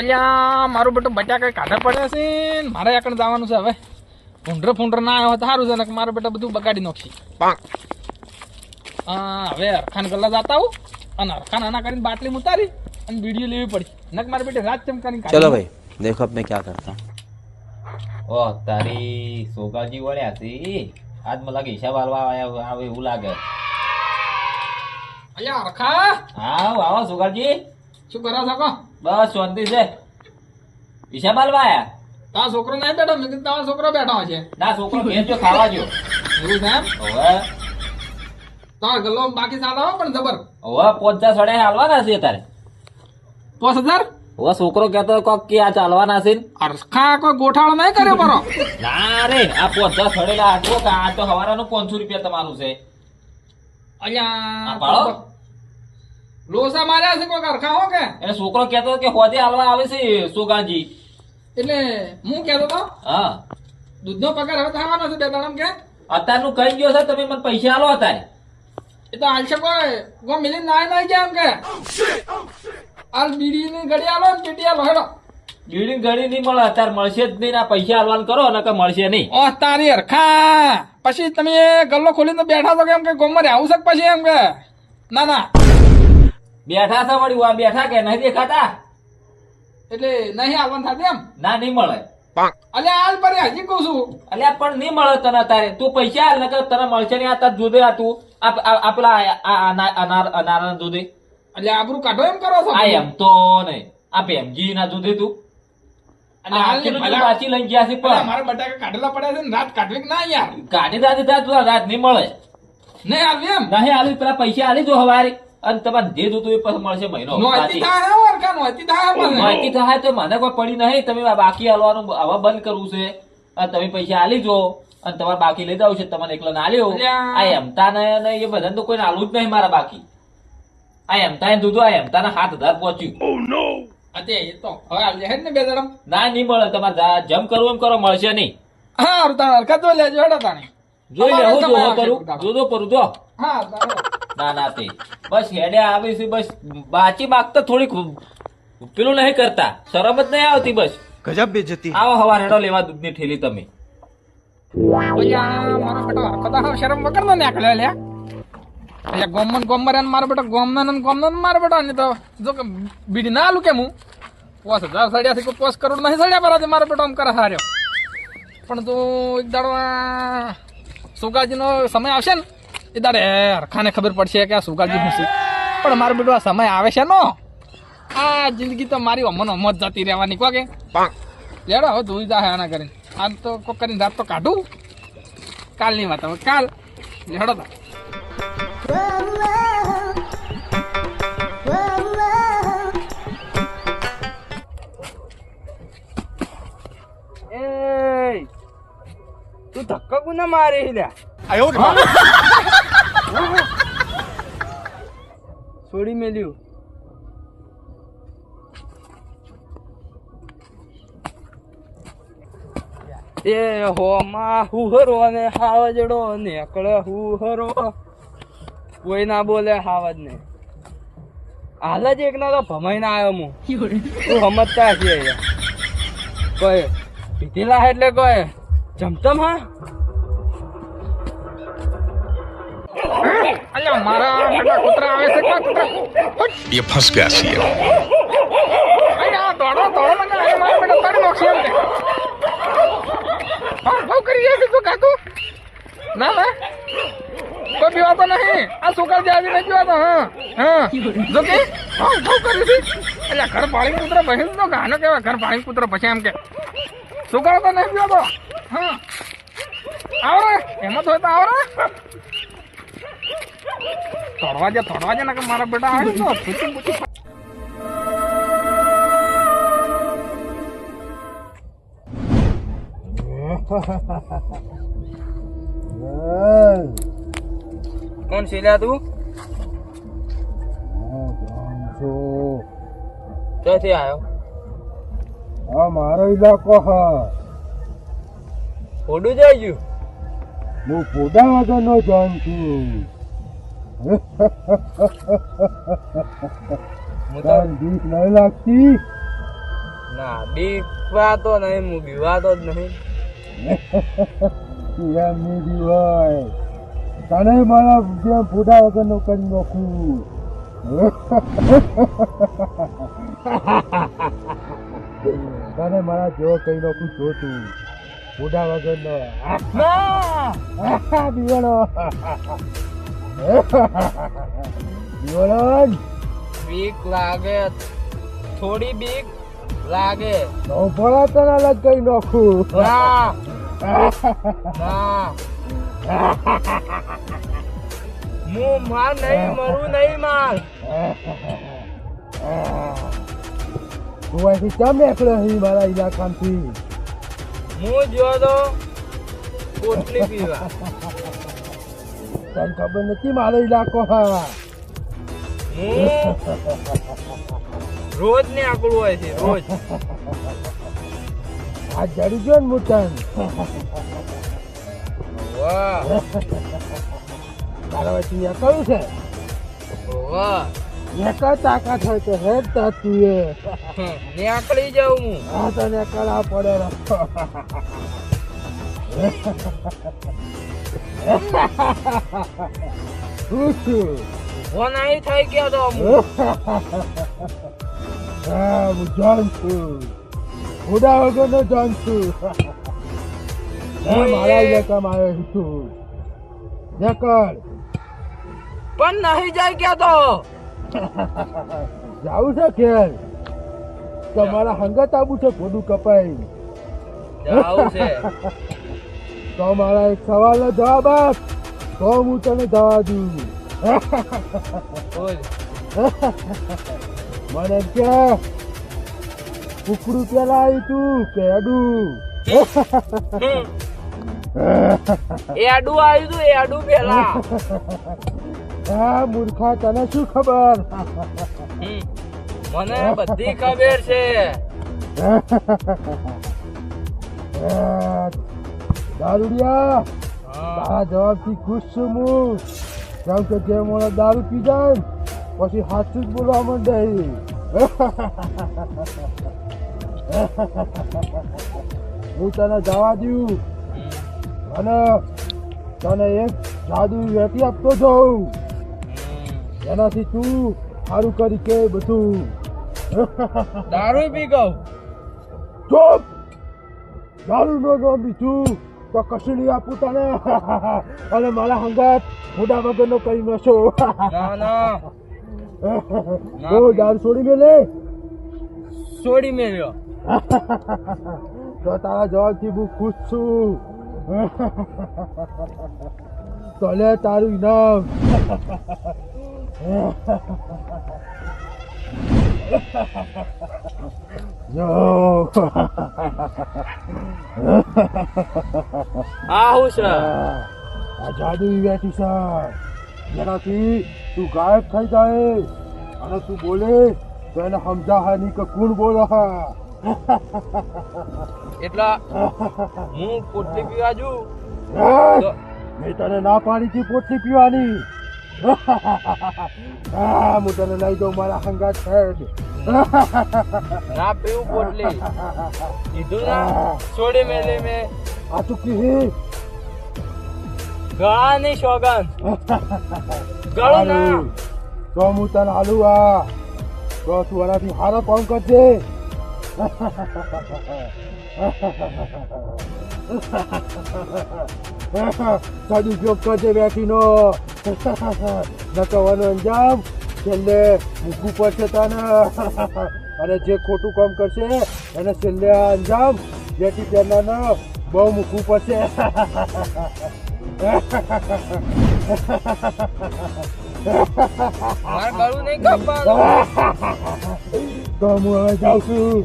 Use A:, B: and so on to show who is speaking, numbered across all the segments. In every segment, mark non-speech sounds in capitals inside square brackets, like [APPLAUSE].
A: અલ્યા મારું બેટું બટાકા કાઢા પડ્યા છે? મારે એકણ જવાનું છે હવે. ફૂંડર ફૂંડર ના આવ્યો સારું છે મારું બેટા બધું બગાડી નાખશે. હા હવે અરખાન ગલ્લા જતા આવું અને અરખાન આના કરીને બાટલી ઉતારી અને વીડિયો લેવી પડી. નક મારે બેટે રાત ચમકાની
B: ચલો ભાઈ દેખો અબ મેં કરતા.
C: ઓ તારી સોગાજી વળ્યા હતી આજ મને લાગે હિસાબ હાલવા આવ્યા આવે એવું લાગે.
A: અલ્યા અરખા?
C: હા આવો સુગાજી.
A: શું કરો છો
C: બસ શાંતિ છે. હિસાબ ભાઈ આયા
A: તારો છોકરો નહીં બેઠો? મેં કીધું તારો છોકરો બેઠો છે.
C: ના છોકરો ભેજ ખાવા જો.
A: એવું છે એમ?
C: હવે?
A: તાર ગલ્લો બાકી સારા પણ જબર.
C: હવે પોચા સડે હાલવાના છે તારે
A: પાંચ હજાર?
C: હવે છોકરો કેતો કોક કે આ ચાલવાના છે.
A: અરખા કોઈ ગોઠાળો નહીં કર્યો પરો.
C: ના રે આ પોચા સડેલા આટલો કે આ તો હવારાનું પાંચસો રૂપિયા તમારું છે. અહીંયા
A: અલ્યા
C: પાડો.
A: લોસા માર્યા છે કોઈ કરખા હો કે?
C: એટલે છોકરો કહેતો કે હોજે હાલવા આવે છે સોગાજી.
A: એટલે હું કહેતો તો
C: હા.
A: દૂધનો પગાર હવે થવાનો છે બે દાડમ કે?
C: અત્યારનું કઈ ગયો છે તમે મને પૈસા આલો અત્યારે?
A: એ તો હાલશે કોઈ ગો મિલી નાય નાય ગયા એમ કે? હાલ બીડીની ઘડી આલો ને ચીટી આલો હેડો.
C: બીડી ઘડી નહીં મળે અત્યારે મળશે જ નહીં આ પૈસા હાલવાનું કરો ને કે મળશે નહીં.
A: ઓ તારી અરખા પછી તમે ગલ્લો ખોલીને બેઠા તો કે એમ કે ગોમરે આવું છે પછી એમ કે? ના ના.
C: બેઠા છે વળી આ બેઠા કે નહીં દેખાતા?
A: એટલે નહીં આવવાનું થતું એમ?
C: ના નહીં મળે.
A: અલ્યા હાલ પરે હજી કહું છું.
C: અલ્યા પણ નહીં મળે તને તારે. તું પૈસા હાલ નકર તને મળશે નહીં. આ તાર જુદે આ તું આપલા આ- આ પેલા આ- આ અના- અનાર જુદે
A: એટલે આબરું કાઢો એમ કરો છો?
C: આ એમ તો નહીં. આ ભેમજી ના દૂધે તું.
A: અને
C: આ
A: હાલ
C: કેટલું
A: ભલા-
C: બધું પાછી લઈ ગયા છે
A: અલ્યા,
C: પણ
A: મારા બટાકા કાઢેલા પડ્યા રાત કાઢવી ના યાર?
C: કાઢી દાદી રાત નહીં મળે.
A: નહીં આવી એમ?
C: નહીં હાલી પેલા પૈસા આલી જો હવારે. અને તમારે જે જોતું એ પછી મળશે મહિનો. માહિતી થાય તો મને કોઈ પડી નહીં. તમે બાકી હાલવાનું હવે બંધ કરવું છે. અને તમે પૈસા હાલી જો. અને તમારે બાકી લઈ જાવ છે. તમને એકલા ના લ્યો આ એમતા ને એ બધાને તો કોઈ આલું જ નહીં મારા બાકી. આ એમતા ને દૂધો આ એમતા ના હાથ હજાર પહોંચ્યું.
A: અતે એ તો હવે આવી જાય ને બે દાડમ
C: ના નહીં મળે. તમારે જમ કરવું એમ કરો મળશે નહીં.
A: હા તાણ અરખા તો લેજો હેડા તાણે.
C: જોઈ લે હું
A: તમારે
C: કરું.
A: જો
C: જો કરું જો.
A: હા.
C: ના ના તે બસ હેડે આવી બસ. બાચી માગતા થોડીક પેલું નહીં કરતા. શરમ જ નહીં આવતી બસ.
B: ગજબ બે જતી
C: આવો હવાર હેડો લેવા દૂધની ઠેલી તમે.
A: શરમ વગર નો નીકળ્યો લે. અહીંયા ગોમન ગોમર અને મારો બેટો ગોમનન અને મારો બેટો. ને તો જો કે બીડી ના આલું કે હું? પોસ હજાર સડ્યા થી પોસ કરોડ નહીં સડ્યા પર મારો બેટો આમ કરે હાર્યો. પણ તું એક દાડો સોગાજીનો સમય આવશે ને એ તારે હરખાને ખબર પડશે કે આ સુગાજી હું પણ મારો બેટો આ સમય આવે છે નો. આ જિંદગી તો મારી અમન અમત જતી રહેવાની કો કે? લેડો હવે ધોઈ જા આના કરીને આમ તો કોક કરીને રાત તો કાઢું. કાલની વાત હવે કાલ. લેડો તા
D: તું ધક્કો ગુના મારે લ્યા? છોડી મેલ્યું એ હોમાં હુહરો ને હાવજડો નેકળે હુહરો. કોઈ ના બોલે હાવજ ને હાલ જ એક ના તો ભમાઈ ના આવ્યો હું. તું સમજતા છીએ કોઈ પીધેલા એટલે કોઈ? જમતમ હા?
A: અલ્યા મારા કટા કૂતરા આવે છે કટા કૂતરા મને અરે મારા હા બહુ કરી જાય તું કાકુ. ના ના. કોઈ પીવાતો નહીં. આ સુકાળ જે આવી હા હા. જો હા બહુ કરી છે. એટલે ઘર પાણી પુત્ર બહેન તો ગાનો કેવા ઘર પાણી પુત્ર પછી એમ કે સુકાળ તો નહીં પીવાતો. હા. આવરે એમાં તો આવરે. તોડવા જે તોડવા જે ને કે મારા બેટા આવે તો પૂછી પૂછી.
D: કોણ શીલ્યા તું? ક્યાંથી આવ્યો?
E: આ મારો ઇલાકો હા.
D: ઓડું જઈ ગયું?
E: હું પોડા વગરનો જાણ છું.
D: હું
E: બીક નહીં લાગતી?
D: ના બીવાતો નહીં હું બીવાતો જ નહીં.
E: એમ નહીં તને મારા જેમ ફૂટા વગરનું કરી નાખું. તને મારા જેવો કહી નાખું જોતું. ફૂટા વગરનો.
D: ના!
E: દિવાળો
D: બીક લાગે થોડી બીક લાગે.
E: તો ભલા તને અલગ કરી નાખું.
D: ના. ના. હું માર નહીં મરું નહીં માર
E: તું અહીંથી કેમ એકલો અહીં મારા ઇલાકામાંથી
D: હું જો તો કોટલી પીવા.
E: તને ખબર નથી મારો ઇલાકો હા.
D: હું રોજ ને આકડું હોય છે રોજ.
E: આ જડી ગયો ને મુતન.
D: વાહ.
E: તારા વચ્ચે અહીંયા કયું છે?
D: વાહ.
E: એક તાકાત હોય તો હેડ તું એ.
D: નીકળી જાઉં હું.
E: આ તને કળા પડે.
D: અહીં થઈ ગયો તો હું
E: જાણ છું ઉડા વગરનો જાણ છું મારા ઇલાકામાં આવ્યો છું નીકળ
D: પણ નહીં જાય ગયા તો
E: જાવું છે ખેલ તમારા હંગત આવું છે ભોડું કપાઈ
D: જાવું છે
E: તો મારા એક સવાલનો જવાબ આપ. તો હું તને જવા દઉં. મને કે કુકડું પેલા આવ્યું તું કે અડું
D: એ આડું આવ્યું તું એ પેલા.
E: હા મૂર્ખા તને શું ખબર?
D: મને બધી ખબર છે. [LAUGHS]
E: દારૂડિયા. તારા જવાબથી ખુશ છું હું. કેમ કે જે મને દારૂ પી જાય પછી સાચું જ બોલવા માંડે. હું તને જવા દઉં. અને તને એક જાદુ વેટી આપતો જાઉં. એનાથી તું સારું કરી કે બધું.
D: દારૂ પી ગયો
E: ચોપ! દારૂ નો ગમી લીધું તો કશું નહીં આપું તને અને મારા હંગાત મોટા વગરનો કરી નશો ઓ દારૂ છોડી મેલે
D: છોડી મેલ્યો [LAUGHS]
E: તો તારા જવાબથી હું ખુશ છું. [LAUGHS] તો લે તારું ઇનામ. [LAUGHS] જો [LAUGHS]
D: આ હું છે?
E: આ જાદુ બેઠી છે. જેનાથી તું ગાયબ થઈ જાય અને તું બોલે તો એને સમજા નહીં કે કોણ બોલે હા [LAUGHS]
D: એટલા હું પોટલી પીવા જુ
E: મેં તને ના પાડી છે પોટલી પીવાની. હા હું તને લઈ દઉં મારા હંગાત હેડ
D: ના પીવું પોટલી. કીધું ના? છોડી મેલી મેં.
E: આ તું કી
D: ગળાની સોગન ગળું ના.
E: તો હું તને આલુ આ તો તું એનાથી હારો કામ કરજે? સદુપયોગ કરજે બેઠીનો. નકવાનો અંજામ. છેલ્લે મૂકવું પડશે તને. અને જે ખોટું કામ કરશે એને છેલ્લે આ અંજામ. જેથી તેના બહુ મૂકવું પડશે.
D: મારે ગળું નહીં કાપવાનું
E: તો હું હવે જાઉં છું.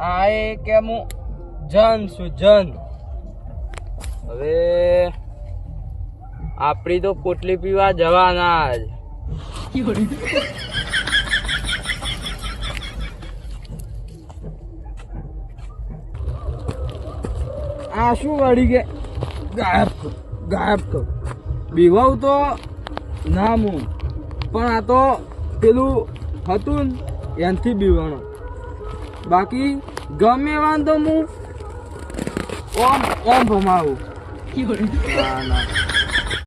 D: આ એ કે હું જન સુજન હવે આપણી તો પોટલી પીવા જવાના જ આ શું વળી કે ગાયબ કર ગાયબ કર બીવાવ તો ના હું પણ આ તો પેલું હતું ને, એનથી બીવાણો. બાકી ગમે વાંધો હું ઓમ ઓમ ભમાવું ના ના